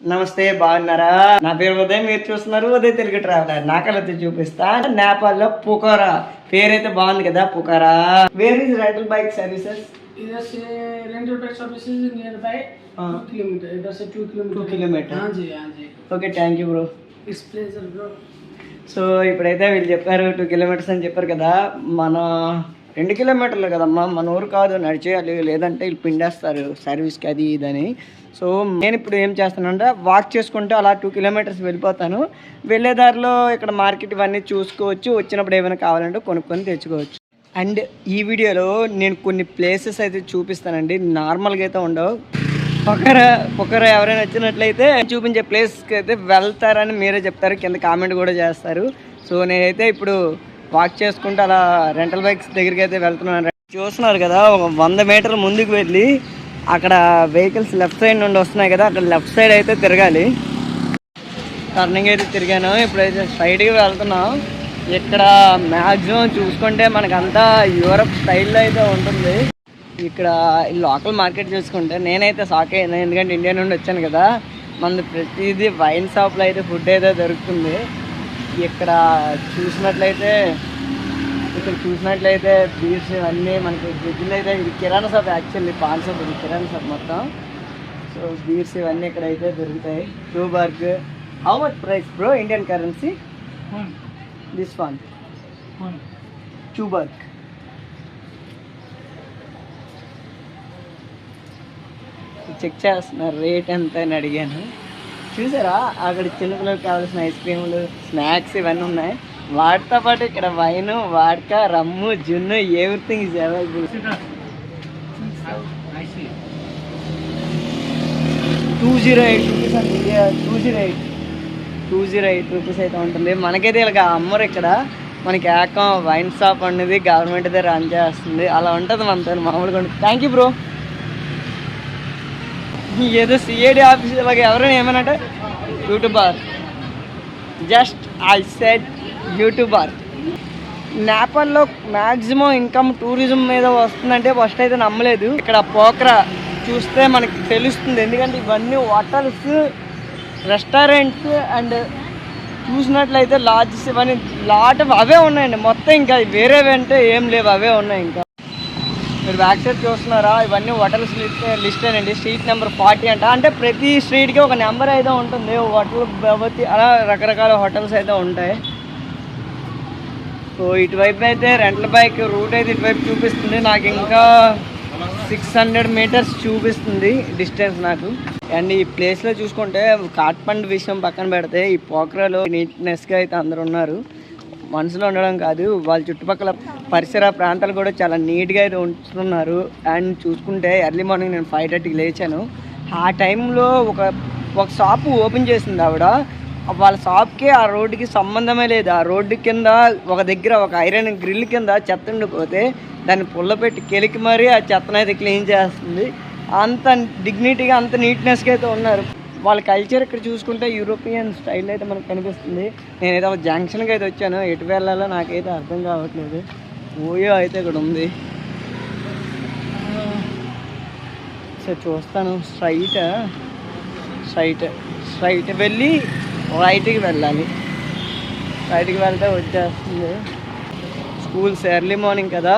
నమస్తే బాగున్నారా? నా పేరు ఉదయం మీరు చూస్తున్నారు ఉదయం తెలుగు ట్రావెలర్. నా చూపిస్తా. నేపాల్లో పుకారా. పేరైతే బాగుంది కదా Pokhara? Where is rental bike services okay thank you bro so ఇప్పుడైతే వీళ్ళు చెప్పారు టూ కిలోమీటర్స్ అని చెప్పారు కదా మన రెండు కిలోమీటర్లు కదమ్మా. మన ఊరు కాదు నడిచేయాలి లేదంటే వీళ్ళు పిండేస్తారు సర్వీస్కి అది ఇదని సో నేను ఇప్పుడు ఏం చేస్తానంటే వాక్ చేసుకుంటూ అలా టూ కిలోమీటర్స్ వెళ్ళిపోతాను. వెళ్ళే దారిలో ఇక్కడ మార్కెట్ ఇవన్నీ చూసుకోవచ్చు. వచ్చినప్పుడు ఏమైనా కావాలంటే కొనుక్కొని తెచ్చుకోవచ్చు. అండ్ ఈ వీడియోలో నేను కొన్ని ప్లేసెస్ అయితే చూపిస్తానండి. నార్మల్గా అయితే ఉండవు. పొకర ఒకరు ఎవరైనా వచ్చినట్లయితే చూపించే ప్లేస్కి అయితే వెళ్తారని మీరే చెప్తారు. కింద కామెంట్ కూడా చేస్తారు. సో నేనైతే ఇప్పుడు వాక్ చేసుకుంటూ అలా రెంటల్ బైక్స్ దగ్గరికి అయితే వెళ్తున్నాను. చూస్తున్నారు కదా ఒక వంద మీటర్ల ముందుకు వెళ్ళి అక్కడ వెహికల్స్ లెఫ్ట్ సైడ్ నుండి వస్తున్నాయి కదా అక్కడ లెఫ్ట్ సైడ్ అయితే తిరగాలి. టర్నింగ్ అయితే తిరిగాను. ఇప్పుడైతే స్ట్రైట్గా వెళ్తున్నాం. ఇక్కడ మ్యాక్సిమం చూసుకుంటే మనకంతా యూరప్ స్టైల్లో అయితే ఉంటుంది. ఇక్కడ లోకల్ మార్కెట్ చూసుకుంటే నేనైతే షాక్ అయ్యాను. ఎందుకంటే ఇండియా నుండి వచ్చాను కదా. మన ప్రతిదీ వైన్ షాప్లో అయితే ఫుడ్ అయితే దొరుకుతుంది. ఇక్కడ చూసినట్లయితే ఇక్కడ చూసినట్లయితే బీర్స్ ఇవన్నీ మనకి బ్రిడ్జ్లు అయితే ఇది kirana shop actually paan shop ఇది కిరాణా షాప్ మొత్తం. సో బీర్స్ ఇవన్నీ ఇక్కడ అయితే దొరుకుతాయి. Tuborg how much price bro Indian currency this one Tuborg check చేస్తున్నారు రేట్ ఎంత అని అడిగాను. చూసారా? అక్కడ చిన్నపిల్లలకు కావాల్సిన ఐస్ క్రీములు స్నాక్స్ ఇవన్నీ ఉన్నాయి. వాటితో పాటు ఇక్కడ వైన్ వాడక రమ్ము జున్ను everything is available. Two zero eight rupees అండి. Two zero eight. Two zero eight rupees అయితే ఉంటుంది. మనకైతే ఇలాగ అమ్మరు ఇక్కడ. మనకి ఏకం వైన్ షాప్ అనేది గవర్నమెంట్ దగ్గర రన్ చేస్తుంది. అలా ఉంటుంది మనతో మామూలుగా ఉంటుంది. థ్యాంక్ యూ బ్రో ఏదో సిఐడి ఆఫీస్ ఇలాగ ఎవరైనా ఏమనంటే YouTuber just I said YouTuber నేపాల్లో మ్యాక్సిమం ఇన్కమ్ టూరిజం మీద వస్తుందంటే ఫస్ట్ అయితే నమ్మలేదు. ఇక్కడ పోక్రా చూస్తే మనకి తెలుస్తుంది. ఎందుకంటే ఇవన్నీ హోటల్స్ రెస్టారెంట్స్ అండ్ చూసినట్లయితే లాడ్జెస్ ఇవన్నీ లాట్ అవే ఉన్నాయండి. మొత్తం ఇంకా వేరేవి అంటే ఏం లేవు. అవే ఉన్నాయి ఇంకా. మీరు బ్యాక్ సైడ్ చూస్తున్నారా? ఇవన్నీ హోటల్స్ లిస్ట్ అండి స్ట్రీట్ నెంబర్ ఫార్టీ అంట. అంటే ప్రతి స్ట్రీట్కి ఒక నెంబర్ అయితే ఉంటుంది. హోటల్ భవతి అలా రకరకాల హోటల్స్ అయితే ఉంటాయి. సో ఇటువైపు అయితే రెంటల్ బైక్ రూట్ అయితే ఇటువైపు చూపిస్తుంది. నాకు ఇంకా సిక్స్ హండ్రెడ్ మీటర్స్ చూపిస్తుంది డిస్టెన్స్ నాకు. అండ్ ఈ ప్లేస్లో చూసుకుంటే కాట్మండ్ విషయం పక్కన పెడితే ఈ పోక్రాలో నీట్నెస్గా అయితే అందరు ఉన్నారు. మనసులో ఉండడం కాదు వాళ్ళ చుట్టుపక్కల పరిసర ప్రాంతాలు కూడా చాలా నీట్గా అయితే ఉంచుతున్నారు అండ్ చూసుకుంటే ఎర్లీ మార్నింగ్ నేను ఫైవ్ థర్టీకి లేచాను. ఆ టైంలో ఒక ఒక షాపు ఓపెన్ చేసింది ఆవిడ. వాళ్ళ షాప్కి ఆ రోడ్డుకి సంబంధమే లేదు. ఆ రోడ్డు కింద ఒక దగ్గర ఒక ఐరన్ గ్రిల్ కింద చెత్త ఉండిపోతే దాన్ని పుల్ల పెట్టి కెలికి మరీ ఆ చెత్తను అయితే క్లీన్ చేస్తుంది. అంత డిగ్నిటీగా అంత నీట్నెస్గా అయితే ఉన్నారు. వాళ్ళ కల్చర్ ఇక్కడ చూసుకుంటే యూరోపియన్ స్టైల్ అయితే మనకు కనిపిస్తుంది. నేనైతే ఒక జంక్షన్కి అయితే వచ్చాను. ఎటు వెళ్ళాలో నాకైతే అర్థం కావట్లేదు. ఓయో అయితే ఇక్కడ ఉంది. సో చూస్తాను. స్ట్రైట్ స్ట్రైట్ స్ట్రైట్ వెళ్ళి రైట్కి వెళ్ళాలి. రైట్కి వెళ్తే వచ్చేస్తుంది. స్కూల్స్ ఎర్లీ మార్నింగ్ కదా.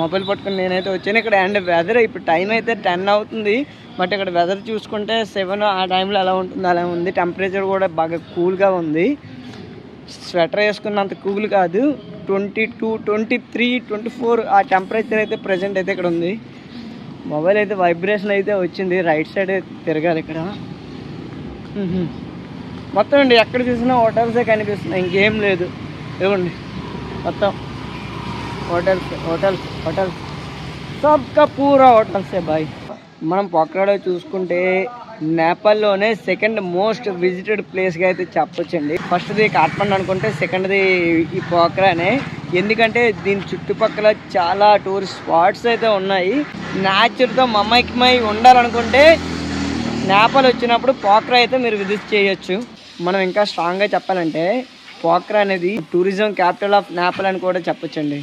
మొబైల్ పట్టుకుని నేనైతే వచ్చాను. ఇక్కడ అండ్ వెదర్ ఇప్పుడు టైం అయితే టెన్ అవుతుంది. బట్ ఇక్కడ వెదర్ చూసుకుంటే సెవెన్ ఆ టైంలో ఎలా ఉంటుంది అలా ఉంది. టెంపరేచర్ కూడా బాగా కూల్గా ఉంది. స్వెటర్ వేసుకున్నంత కూల్ కాదు. Twenty two twenty three twenty four ఆ టెంపరేచర్ అయితే ప్రజెంట్ అయితే ఇక్కడ ఉంది. మొబైల్ అయితే వైబ్రేషన్ అయితే వచ్చింది. రైట్ సైడ్ తిరగాలి ఇక్కడ. మొత్తం అండి ఎక్కడ చూసినా హోటల్సే కనిపిస్తున్నాయి. ఇంకేం లేదు. ఇవ్వండి మొత్తం. హోటల్ హోటల్స్ హోటల్స్ సబ్కా పూరా హోటల్సే బాయ్ మనం పొక్కడో చూసుకుంటే నేపాల్లోనే సెకండ్ మోస్ట్ విజిటెడ్ ప్లేస్గా అయితే చెప్పొచ్చండి. ఫస్ట్ది కాట్మండ్ అనుకుంటే సెకండ్ది ఈ పోక్రానే ఎందుకంటే దీని చుట్టుపక్కల చాలా టూరిస్ట్ స్పాట్స్ అయితే ఉన్నాయి. న్యాచురల్తో మమ్మకిమై ఉండాలనుకుంటే నేపాల్ వచ్చినప్పుడు పోక్రా అయితే మీరు విజిట్ చేయొచ్చు. మనం ఇంకా స్ట్రాంగ్గా చెప్పాలంటే పోక్రా అనేది టూరిజం క్యాపిటల్ ఆఫ్ నేపాల్ అని కూడా చెప్పొచ్చండి.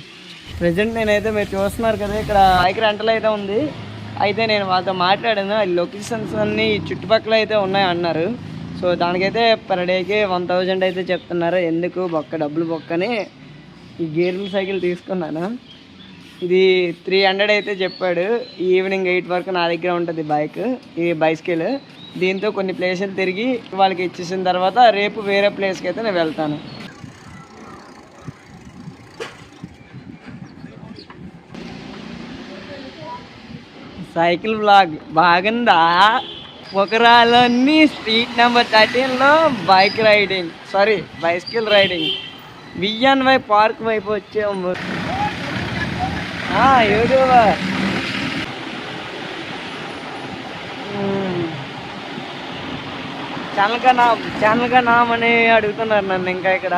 ప్రజెంట్ నేనైతే మీరు చూస్తున్నారు కదా ఇక్కడ బైక్ రెంటల్ అయితే ఉంది. అయితే నేను వాళ్ళతో మాట్లాడాను ఆ లొకేషన్స్ అన్నీ చుట్టుపక్కల అయితే ఉన్నాయి అన్నారు. సో దానికైతే పర్ డేకి వన్ థౌజండ్ అయితే చెప్తున్నారు. ఎందుకు బొక్క డబ్బులు బొక్కని ఈ గేర్ల సైకిల్ తీసుకున్నాను. ఇది త్రీ హండ్రెడ్ అయితే చెప్పాడు. ఈవినింగ్ ఎయిట్ వరకు నా దగ్గర ఉంటుంది బైక్ ఈ బైస్కిల్. దీంతో కొన్ని ప్లేసులు తిరిగి వాళ్ళకి ఇచ్చేసిన తర్వాత రేపు వేరే ప్లేస్కి అయితే నేను వెళ్తాను. సైకిల్ బ్లాగ్ బాగుందా? ఒకరాలన్నీ street number థర్టీన్లో bike riding. Sorry bicycle riding. VN వై పార్క్ వైపు వచ్చాము యూట్యూబర్. ఛానల్గా నా ఛానల్గా నామని అడుగుతున్నారు నన్ను ఇంకా ఇక్కడ.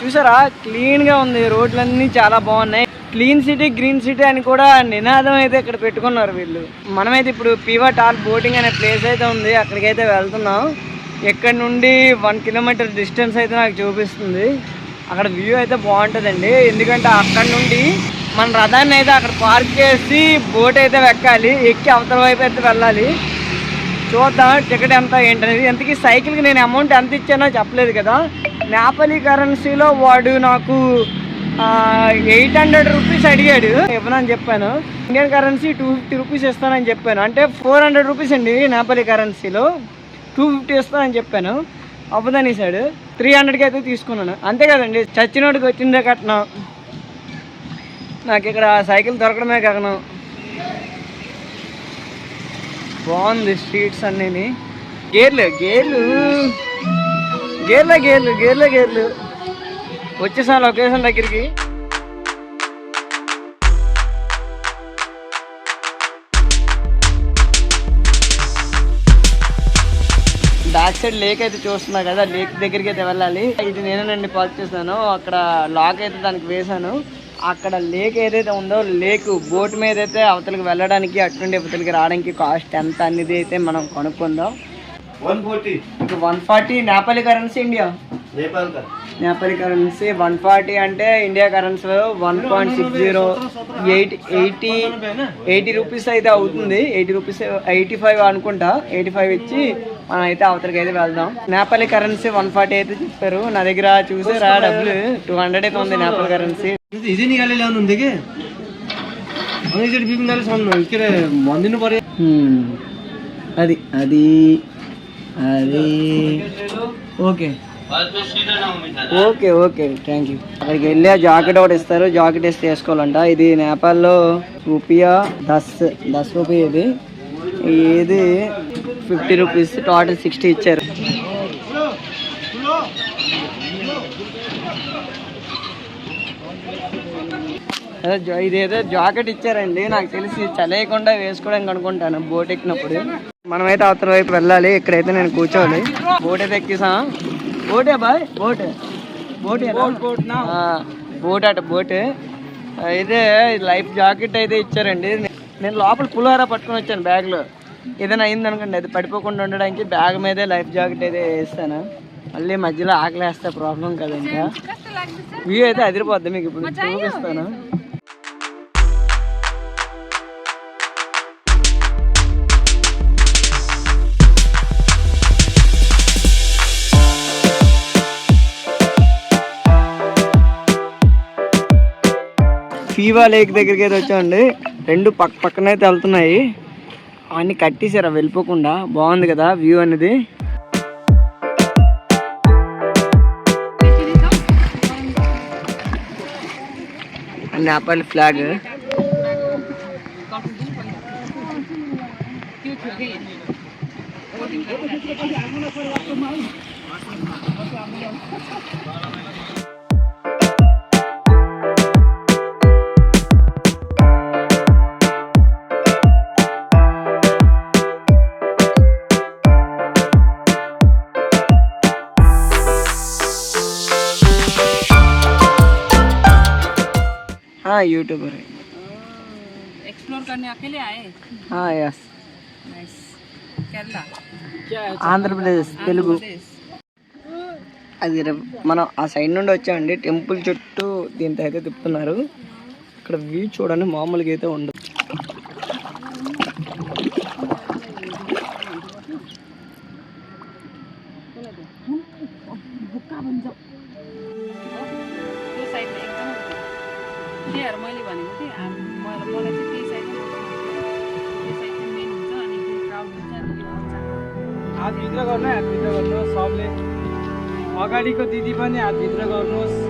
చూసారా? క్లీన్గా ఉంది. రోడ్లన్నీ చాలా బాగున్నాయి. క్లీన్ సిటీ గ్రీన్ సిటీ అని కూడా నినాదం అయితే ఇక్కడ పెట్టుకున్నారు వీళ్ళు. మనమైతే ఇప్పుడు పీవా టాల్ బోటింగ్ అనే ప్లేస్ అయితే ఉంది. అక్కడికైతే వెళ్తున్నాం. ఇక్కడ నుండి వన్ కిలోమీటర్ డిస్టెన్స్ అయితే నాకు చూపిస్తుంది. అక్కడ వ్యూ అయితే బాగుంటుందండి. ఎందుకంటే అక్కడ నుండి మన రథాన్ని అయితే అక్కడ పార్క్ చేసి బోట్ అయితే ఎక్కాలి. ఎక్కి అవతల వైపు అయితే వెళ్ళాలి. చూద్దాం టికెట్ ఎంత ఏంటనేది. ఎంతకి సైకిల్కి నేను అమౌంట్ ఎంత ఇచ్చానో చెప్పలేదు కదా. నేపాలీ కరెన్సీలో వాడు నాకు ఎయిట్ హండ్రెడ్ రూపీస్ అడిగాడు. ఇవ్వనని చెప్పాను. Indian currency two fifty rupees ఇస్తానని చెప్పాను. అంటే ఫోర్ హండ్రెడ్ రూపీస్ అండి నేపాలి కరెన్సీలో. టూ ఫిఫ్టీ ఇస్తానని చెప్పాను. అవ్వదనేసాడు త్రీ హండ్రెడ్కి అయితే తీసుకున్నాను. అంతే కదండి. చచ్చినోడికి వచ్చిందే కట్నం. నాకు ఇక్కడ సైకిల్ దొరకడమే కగనం బాగుంది స్ట్రీట్స్ అన్నీ గేర్లు గేర్లు. గేర్లే గేర్లు గేర్లే గేర్లు. వచ్చేసాను లొకేషన్ దగ్గరికి. బ్యాక్ సైడ్ లేక్ అయితే చూస్తున్నా కదా లేక్ దగ్గరికి అయితే వెళ్ళాలి. ఇది నేనేనండి పార్క్ చేశాను. అక్కడ లాక్ అయితే దానికి వేశాను. అక్కడ లేక్ ఏదైతే ఉందో లేక్ బోట్ మీద అయితే అవతలకి వెళ్ళడానికి అటువంటి అవతలకి రావడానికి కాస్ట్ ఎంత అనేది అయితే మనం కొనుక్కుందాం. One forty. One forty Nepali currency India. Nepal currency. One forty అంటే India currency one point six zero eight eighty eighty rupees అయితే అవుతుంది. ఎయిటీ రూపీస్ ఎయిటీ ఫైవ్ అనుకుంటా. ఎయిటీ ఫైవ్ ఇచ్చి మనం అయితే అవతలకి అయితే వెళ్దాం. నేపాలి కరెన్సీ వన్ ఫార్టీ అయితే చెప్పారు. నా దగ్గర చూసే రా డబ్బులు. టూ హండ్రెడ్ అయితే ఉంది నేపాల్ కరెన్సీ. అది అది అది. Okay. Okay okay. Thank you అక్కడికి వెళ్ళి ఆ జాకెట్ ఒకటి ఇస్తారు. జాకెట్ వేస్తే వేసుకోవాలంట. ఇది నేపాల్లో రూపియా దస్ దస్ రూపీ ఇది. ఇది ఫిఫ్టీ రూపీస్ టోటల్ సిక్స్టీ ఇచ్చారు. అదే జా- ఇదేదో జాకెట్ ఇచ్చారండి. నాకు తెలిసి చలేయకుండా వేసుకోవడానికి అనుకుంటాను బోట్ ఎక్కినప్పుడు. మనమైతే అవతల వైపు వెళ్ళాలి. ఇక్కడైతే నేను కూర్చోవాలి. బోట్ అయితే ఎక్కిసా. బోటే బాయ్ బోట్. బోట్ బోట్ అట బోట్. అయితే లైఫ్ జాకెట్ అయితే ఇచ్చారండి. నేను లోపల పులిహోర పట్టుకొని వచ్చాను బ్యాగ్లో. ఏదైనా అయింది అనుకోండి అది పడిపోకుండా ఉండడానికి బ్యాగ్ మీదే లైఫ్ జాకెట్ అయితే వేస్తాను. మళ్ళీ మధ్యలో ఆకలేస్తే ప్రాబ్లం కదా ఇంకా వ్యూ అయితే అదిరిపోద్ది మీకు ఇప్పుడు. చూపిస్తాను. ఫీవా లేక్ దగ్గరికి అయితే వచ్చామండి. రెండు పక్క పక్కన అయితే వెళ్తున్నాయి. అవన్నీ కట్టేశారా వెళ్ళిపోకుండా. బాగుంది కదా వ్యూ అనేది. నేపాల్ ఫ్లాగ్. हाँ यूट्यूबर है एक्सप्लोर करने अकेले आए हाँ यस नाइस केरला ఆంధ్రప్రదేశ్ తెలుగు అది ర- మనం ఆ సైడ్ నుండి వచ్చామండి టెంపుల్ చుట్టూ దీంతో అయితే తిప్పుతున్నారు ఇక్కడ వ్యూ చూడండి మామూలుగా అయితే ఉండదు మనమైతే గవర్నర్స్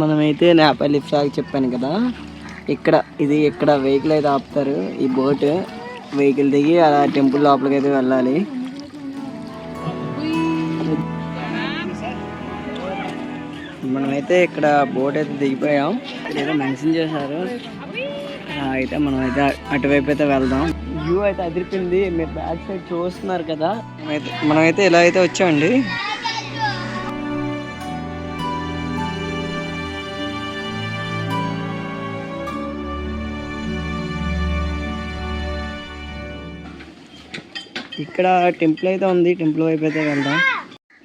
మనమైతే నేపాలి ఫ్లాగ్ చెప్పాను కదా. ఇక్కడ ఇది ఇక్కడ వెహికల్ అయితే ఆపుతారు ఈ బోట్ వెహికల్ దిగి అలా టెంపుల్ లోపలికి అయితే వెళ్ళాలి. మనమైతే ఇక్కడ బోట్ అయితే దిగిపోయాం. ఏదో మెన్షన్ చేశారు. అయితే మనమైతే అటువైపు అయితే వెళ్దాం. వ్యూ అయితే అదిరిపోయింది. మీరు బ్యాక్ సైడ్ చూస్తున్నారు కదా. మనమైతే మనమైతే ఇలా అయితే వచ్చామండి. ఇక్కడ టెంపుల్ అయితే ఉంది. టెంపుల్ వైపు అయితే వెళ్దాం.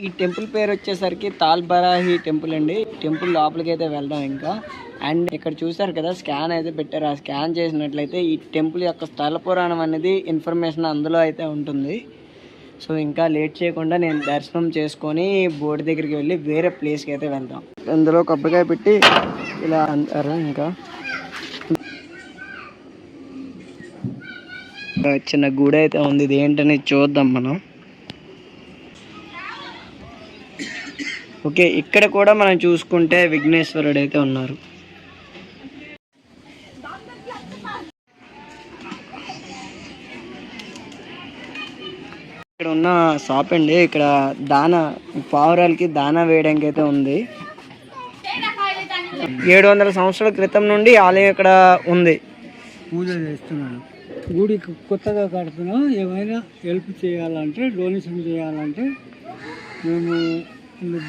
ఈ టెంపుల్ పేరు వచ్చేసరికి తాల్బరాహి టెంపుల్ అండి. టెంపుల్ లోపలికి అయితే వెళ్దాం ఇంకా. అండ్ ఇక్కడ చూసారు కదా స్కాన్ అయితే పెట్టారు. ఆ స్కాన్ చేసినట్లయితే ఈ టెంపుల్ యొక్క స్థల పురాణం అనేది ఇన్ఫర్మేషన్ అందులో అయితే ఉంటుంది. సో ఇంకా లేట్ చేయకుండా నేను దర్శనం చేసుకొని బోర్డు దగ్గరికి వెళ్ళి వేరే ప్లేస్కి అయితే వెళ్తాం అందులో కొబ్బరికాయ పెట్టి ఇలా అంటారు ఇంకా? చిన్న గుడి అయితే ఉంది. ఇది ఏంటని చూద్దాం మనం. ఓకే ఇక్కడ కూడా మనం చూసుకుంటే విఘ్నేశ్వరుడు అయితే ఉన్నారు. ఇక్కడ ఉన్న షాప్ అండి. ఇక్కడ దాన పావురాలకి దానా వేయడానికి అయితే ఉంది. ఏడు వందల సంవత్సరాల క్రితం నుండి ఆలయం ఇక్కడ ఉంది. పూజ చేస్తున్నాను గుడి కొత్తగా కడుతున్నాం. ఏమైనా హెల్ప్ చేయాలంటే డొనేషన్ చేయాలంటే మేము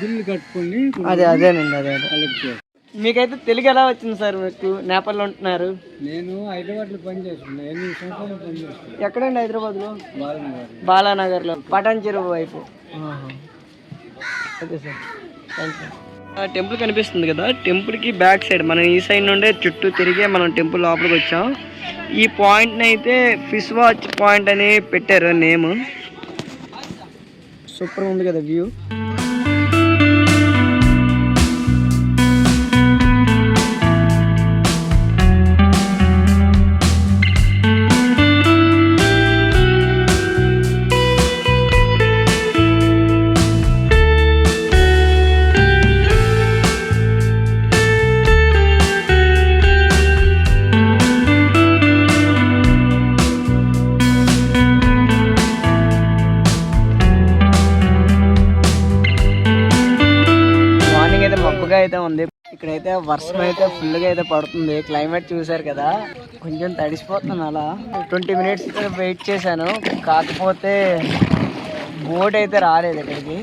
బిల్లు కట్టుకొని అదే అదేనండి అదే అదే. కలెక్ట్ చేయాలి. మీకైతే తెలుగు ఎలా వచ్చింది సార్ మీకు? నేపాల్లో ఉంటున్నారు. నేను హైదరాబాద్లో పని చేస్తున్నా. ఎనిమిది సంవత్సరాలు పని చేస్తున్నా? ఎక్కడండి హైదరాబాద్లో? బాలనగర్. బాలానగర్లో. పటాన్ చెరువు వైపు okay sir. Thank you temple కనిపిస్తుంది కదా? టెంపుల్కి బ్యాక్ సైడ్ మనం ఈ సైడ్ నుండే చుట్టూ తిరిగే మనం టెంపుల్ లోపలికి వచ్చాం. ఈ పాయింట్ని అయితే ఫిష్ వాచ్ పాయింట్ అని పెట్టారు నేమ్. సూపర్ ఉంది కదా వ్యూ. అయితే అయితే ఉంది. ఇక్కడైతే వర్షం అయితే ఫుల్గా అయితే పడుతుంది. క్లైమేట్ చూసారు కదా. కొంచెం తడిసిపోతున్నాను అలా. ట్వంటీ మినిట్స్ ఇక్కడ వెయిట్ చేశాను. కాకపోతే బోట్ అయితే రాలేదు ఇక్కడికి.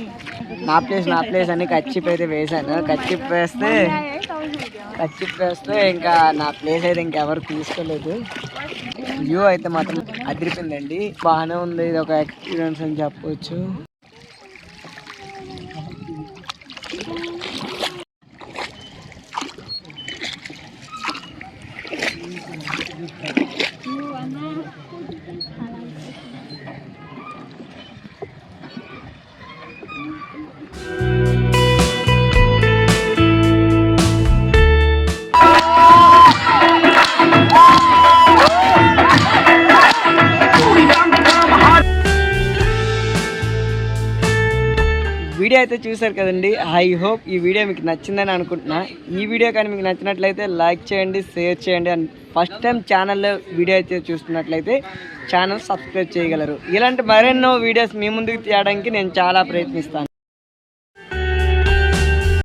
నా ప్లేస్ నా ప్లేస్ అని కచ్చిప్ అయితే వేశాను. కచ్చిప్ వేస్తే కచ్చిప్ వేస్తే ఇంకా నా ప్లేస్ అయితే ఇంకెవరు తీసుకోలేదు. వ్యూ అయితే మాత్రం అదిరిపోయిందండి. బాగానే ఉంది. ఇది ఒక ఎక్స్పీరియన్స్ అని చెప్పవచ్చు వీడియో అయితే చూసారు కదండి. ఐ హోప్ ఈ వీడియో మీకు నచ్చిందని అనుకుంటున్నా. ఈ వీడియో కానీ మీకు నచ్చినట్లయితే లైక్ చేయండి షేర్ చేయండి అండ్ ఫస్ట్ టైం ఛానల్లో వీడియో అయితే చూస్తున్నట్లయితే ఛానల్ సబ్స్క్రైబ్ చేయగలరు. ఇలాంటి మరెన్నో వీడియోస్ మీ ముందుకు తీయడానికి నేను చాలా ప్రయత్నిస్తాను.